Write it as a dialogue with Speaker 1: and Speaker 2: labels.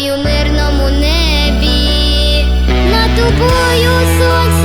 Speaker 1: тобою, мирному небі, над тобою сонце.